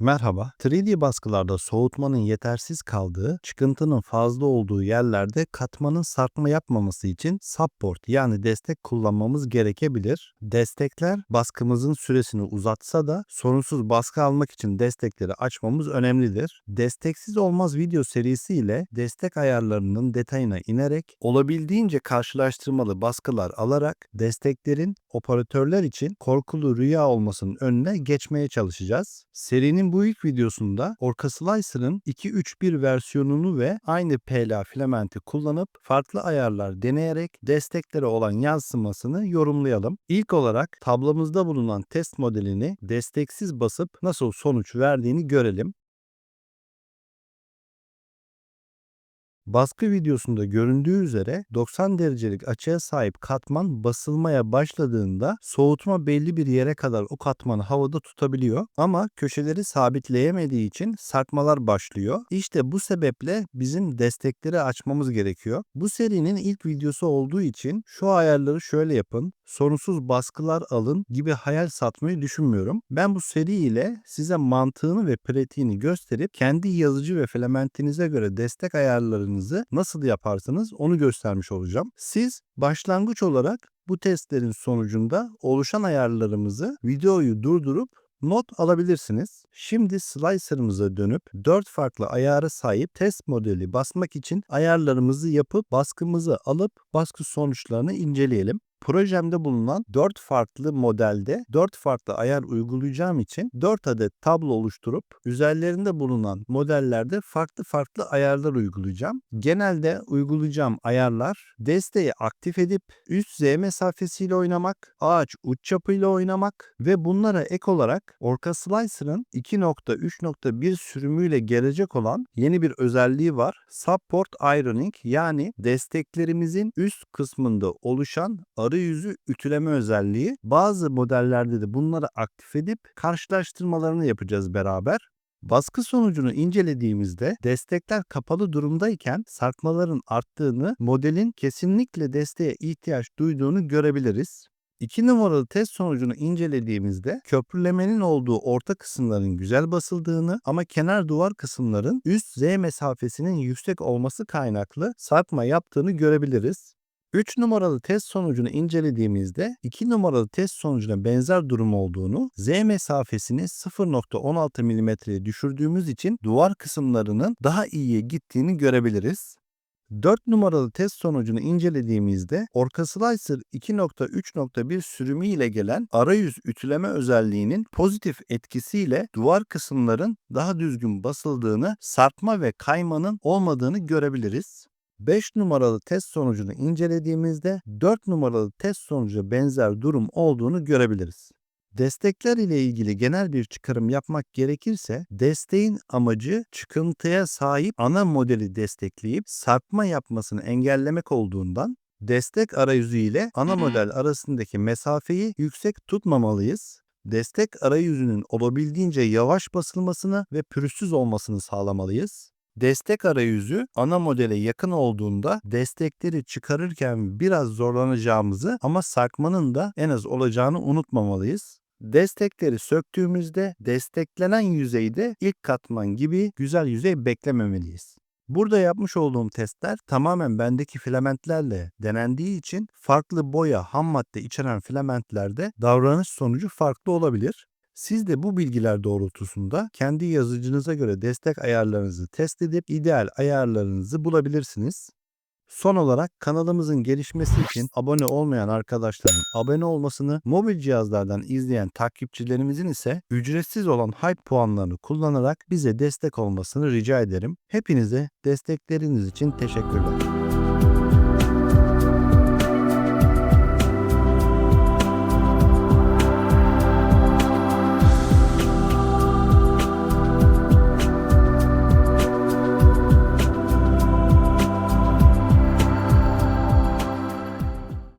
Merhaba. 3D baskılarda soğutmanın yetersiz kaldığı, çıkıntının fazla olduğu yerlerde katmanın sarkma yapmaması için support yani destek kullanmamız gerekebilir. Destekler baskımızın süresini uzatsa da sorunsuz baskı almak için destekleri açmamız önemlidir. Desteksiz olmaz video serisi ile destek ayarlarının detayına inerek olabildiğince karşılaştırmalı baskılar alarak desteklerin operatörler için korkulu rüya olmasının önüne geçmeye çalışacağız. Serinin bu ilk videosunda Orca Slicer'ın 2.3.1 versiyonunu ve aynı PLA filamenti kullanıp farklı ayarlar deneyerek desteklere olan yansımasını yorumlayalım. İlk olarak tablomuzda bulunan test modelini desteksiz basıp nasıl sonuç verdiğini görelim. Baskı videosunda göründüğü üzere 90 derecelik açıya sahip katman basılmaya başladığında soğutma belli bir yere kadar o katmanı havada tutabiliyor ama köşeleri sabitleyemediği için sarkmalar başlıyor. İşte bu sebeple bizim destekleri açmamız gerekiyor. Bu serinin ilk videosu olduğu için şu ayarları şöyle yapın, sorunsuz baskılar alın gibi hayal satmayı düşünmüyorum. Ben bu seri ile size mantığını ve pratiğini gösterip kendi yazıcı ve filamentinize göre destek ayarlarını nasıl yaparsınız onu göstermiş olacağım. Siz başlangıç olarak bu testlerin sonucunda oluşan ayarlarımızı videoyu durdurup not alabilirsiniz. Şimdi slicer'ımıza dönüp 4 farklı ayara sahip test modeli basmak için ayarlarımızı yapıp baskımızı alıp baskı sonuçlarını inceleyelim. Projemde bulunan 4 farklı modelde 4 farklı ayar uygulayacağım için 4 adet tablo oluşturup üzerlerinde bulunan modellerde farklı farklı ayarlar uygulayacağım. Genelde uygulayacağım ayarlar desteği aktif edip üst Z mesafesiyle oynamak, ağaç uç çapıyla oynamak ve bunlara ek olarak Orca Slicer'ın 2.3.1 sürümüyle gelecek olan yeni bir özelliği var. Support Ironing yani desteklerimizin üst kısmında oluşan arayüzü ütüleme özelliği. Bazı modellerde de bunları aktif edip karşılaştırmalarını yapacağız beraber. Baskı sonucunu incelediğimizde destekler kapalı durumdayken sarkmaların arttığını, modelin kesinlikle desteğe ihtiyaç duyduğunu görebiliriz. 2 numaralı test sonucunu incelediğimizde köprülemenin olduğu orta kısımların güzel basıldığını ama kenar duvar kısımların üst Z mesafesinin yüksek olması kaynaklı sarkma yaptığını görebiliriz. 3 numaralı test sonucunu incelediğimizde 2 numaralı test sonucuna benzer durum olduğunu, Z mesafesini 0.16 mm'ye düşürdüğümüz için duvar kısımlarının daha iyiye gittiğini görebiliriz. 4 numaralı test sonucunu incelediğimizde Orca Slicer 2.3.1 sürümü ile gelen arayüz ütüleme özelliğinin pozitif etkisiyle duvar kısımların daha düzgün basıldığını, sarkma ve kaymanın olmadığını görebiliriz. 5 numaralı test sonucunu incelediğimizde 4 numaralı test sonucu benzer durum olduğunu görebiliriz. Destekler ile ilgili genel bir çıkarım yapmak gerekirse desteğin amacı çıkıntıya sahip ana modeli destekleyip sarkma yapmasını engellemek olduğundan destek arayüzü ile ana model arasındaki mesafeyi yüksek tutmamalıyız. Destek arayüzünün olabildiğince yavaş basılmasını ve pürüzsüz olmasını sağlamalıyız. Destek arayüzü ana modele yakın olduğunda destekleri çıkarırken biraz zorlanacağımızı ama sarkmanın da en az olacağını unutmamalıyız. Destekleri söktüğümüzde desteklenen yüzeyde ilk katman gibi güzel yüzey beklememeliyiz. Burada yapmış olduğum testler tamamen bendeki filamentlerle denendiği için farklı boya, ham madde içeren filamentlerde davranış sonucu farklı olabilir. Siz de bu bilgiler doğrultusunda kendi yazıcınıza göre destek ayarlarınızı test edip ideal ayarlarınızı bulabilirsiniz. Son olarak kanalımızın gelişmesi için abone olmayan arkadaşların abone olmasını, mobil cihazlardan izleyen takipçilerimizin ise ücretsiz olan Hype puanlarını kullanarak bize destek olmasını rica ederim. Hepinize destekleriniz için teşekkürler.